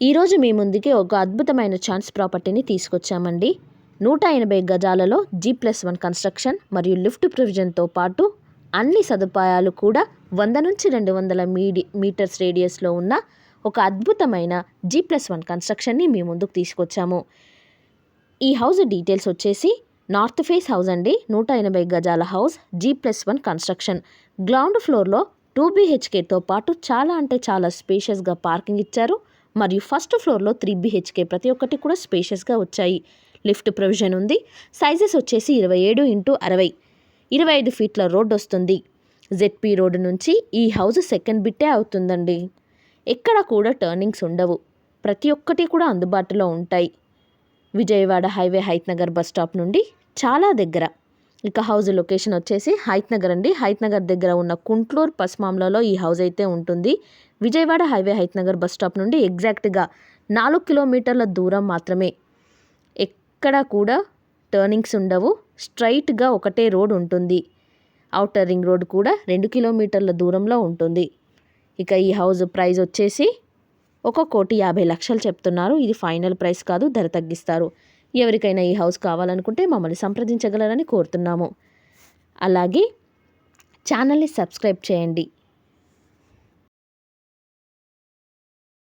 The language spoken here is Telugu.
ఈరోజు మీ ముందుకి ఒక అద్భుతమైన ఛాన్స్ ప్రాపర్టీని తీసుకొచ్చామండి. నూట ఎనభై గజాలలో జీ ప్లస్ వన్ కన్స్ట్రక్షన్ మరియు లిఫ్ట్ ప్రొవిజన్తో పాటు అన్ని సదుపాయాలు కూడా వంద నుంచి రెండు వందల మీడి మీటర్స్ రేడియస్లో ఉన్న ఒక అద్భుతమైన జీ ప్లస్ వన్ కన్స్ట్రక్షన్ని మీ ముందుకు తీసుకొచ్చాము. ఈ హౌస్ డీటెయిల్స్ వచ్చేసి నార్త్ ఫేస్ హౌస్ అండి. నూట ఎనభై గజాల house G plus one construction. Ground ఫ్లోర్లో టూ బీహెచ్కేతో పాటు చాలా అంటే చాలా స్పేషియస్గా పార్కింగ్ ఇచ్చారు. మరియు ఫస్ట్ ఫ్లోర్లో త్రీ బీహెచ్కే ప్రతి ఒక్కటి కూడా స్పేషియస్గా వచ్చాయి. లిఫ్ట్ ప్రొవిజన్ ఉంది. సైజెస్ వచ్చేసి ఇరవై ఏడు ఇంటూ అరవై. ఇరవై ఐదు ఫీట్ల రోడ్ వస్తుంది. జెడ్పీ రోడ్డు నుంచి ఈ హౌస్ సెకండ్ బిట్టే అవుతుందండి. ఎక్కడ కూడా టర్నింగ్స్ ఉండవు. ప్రతి ఒక్కటి కూడా అందుబాటులో ఉంటాయి. Vijayawada highway Hayath Nagar bus stop నుండి చాలా దగ్గర. ఇక హౌస్ లొకేషన్ వచ్చేసి హైత్ నగర్ అండి. హైత్ నగర్ దగ్గర ఉన్న కుంట్లూరు పస్మాంలలో ఈ హౌస్ అయితే ఉంటుంది. Vijayawada highway Hayath Nagar bus stop నుండి ఎగ్జాక్ట్గా నాలుగు కిలోమీటర్ల దూరం మాత్రమే ఎక్కడ కూడా టర్నింగ్స్ ఉండవు. స్ట్రైట్గా ఒకటే రోడ్ ఉంటుంది. అవుటర్ రింగ్ రోడ్ కూడా రెండు కిలోమీటర్ల దూరంలో ఉంటుంది. ఇక ఈ హౌస్ ప్రైస్ వచ్చేసి ఒక కోటి యాభై లక్షలు చెప్తున్నారు. ఇది ఫైనల్ ప్రైస్ కాదు ధర తగ్గిస్తారు. ఎవరికైనా ఈ హౌస్ కావాలనుకుంటే మమ్మల్ని సంప్రదించగలరని కోరుతున్నాము. అలాగే ఛానల్ని సబ్స్క్రైబ్ చేయండి.